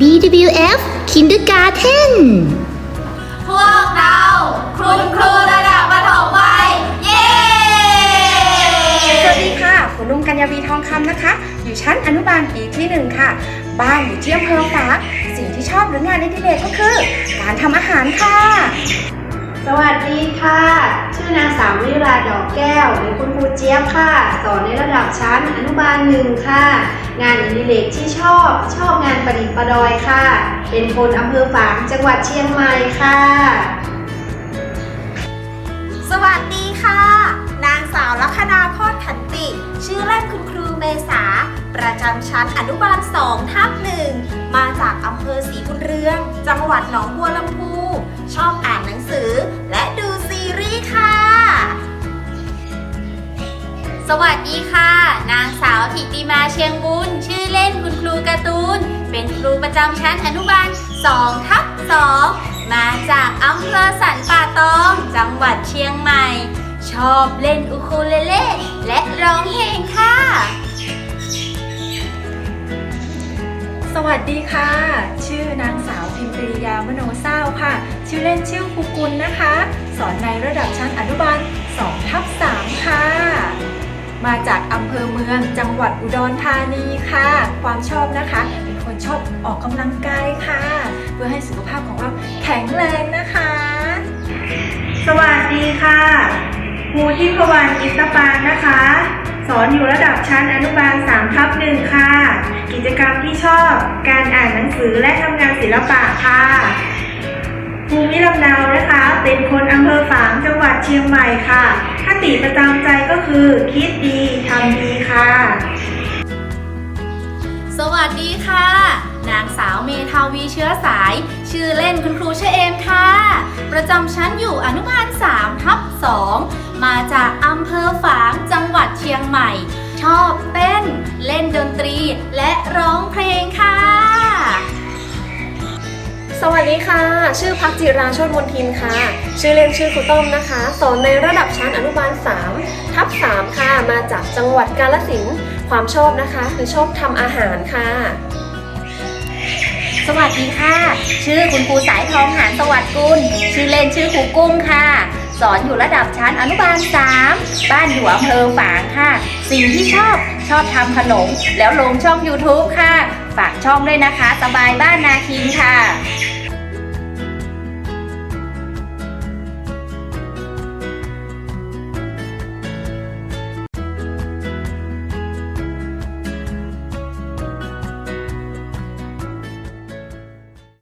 BWF Kindergarten พวกเราคุณครูระดับประถมวัย เย้ สวัสดีค่ะคุณลุงกัญญาวีทองคำนะคะ อยู่ชั้นอนุบาลปีที่หนึ่งค่ะ บ้านอยู่ที่อำเภอฝางสิ่งที่ชอบหรืองานในดิเลกก็คือ การทำอาหารค่ะ สวัสดีค่ะ ชื่อนางสาววิราดอกแก้วหรือคุณครูเจี๊ยบค่ะ สอนในระดับชั้นอนุบาลหนึ่งค่ะ งานอินดิเรกที่ชอบ ชอบงานประดิษฐ์ประดอยค่ะ เป็นคนอำเภอฝางจังหวัดเชียงใหม่ค่ะ สวัสดีค่ะ นางสาวลัคนาโคตรขันติ ชื่อเล่นคุณครูเมษา ประจำชั้นอนุบาล2ทับหนึ่งมาจากอำเภอศรีบุญเรือง จังหวัดหนองบัวลำพู ชอบอ่านหนัง สวัสดีค่ะ นางสาวถิติมาเชียงบุญ ชื่อเล่นคุณครูการ์ตูน เป็นครูประจำชั้นอนุบาล2ทับ2มาจากอำเภอสันป่าตอง จังหวัดเชียงใหม่ ชอบเล่นอุคูเลเล่และร้องเพลงค่ะ สวัสดีค่ะ ชื่อนางสาวพิมปรียามโนเศร้าค่ะ ชื่อเล่นชื่อครูกุลนะคะ สอนในระดับชั้นอนุบาล2ทับ3ค่ะ มาจากอำเภอเมืองจังหวัดอุดรธานีค่ะ ความชอบนะคะ เป็นคนชอบออกกำลังกายค่ะ เพื่อให้สุขภาพของเราแข็งแรงนะคะ สวัสดีค่ะครูทิพวรรณอินตปานนะคะ สอนอยู่ระดับชั้นอนุบาล3ทับหนึ่งค่ะ กิจกรรมที่ชอบการอ่านหนังสือและทำงานศิลปะค่ะ 3 จังหวัดเชียงใหม่ค่ะคติประจำใจก็คือคิดดีทำดีค่ะ สวัสดีค่ะ นางสาวเมทาวีเชื้อสาย ชื่อเล่นคุณครูเชื่เอมค่ะ ประจำชั้นอยู่อนุบาล3ทับ2มาจากอำเภอฝางจังหวัดเชียงใหม่ ชอบเต้น เล่นดนตรีและร้องเพลงค่ะ สวัสดีค่ะ ชื่อพักจิราโชตมนทินค่ะ ชื่อเล่นชื่อครูต้อมนะคะ สอนในระดับชั้นอนุบาล 3 ทับ 3 ค่ะ มาจากจังหวัดกาฬสินธุ์ความชอบนะคะ คือชอบทำอาหารค่ะ สวัสดีค่ะ ชื่อคุณครูสายทองหานสวัสดิ์กุล ชื่อเล่นชื่อครูกุ้งค่ะ สอนอยู่ระดับชั้นอนุบาล 3 บ้านอยู่อำเภอฝางค่ะ สิ่งที่ชอบชอบทำขนม แล้วลงช่อง YouTube ค่ะ ฝากช่องด้วยนะคะ สบายบ้านนาคินค่ะ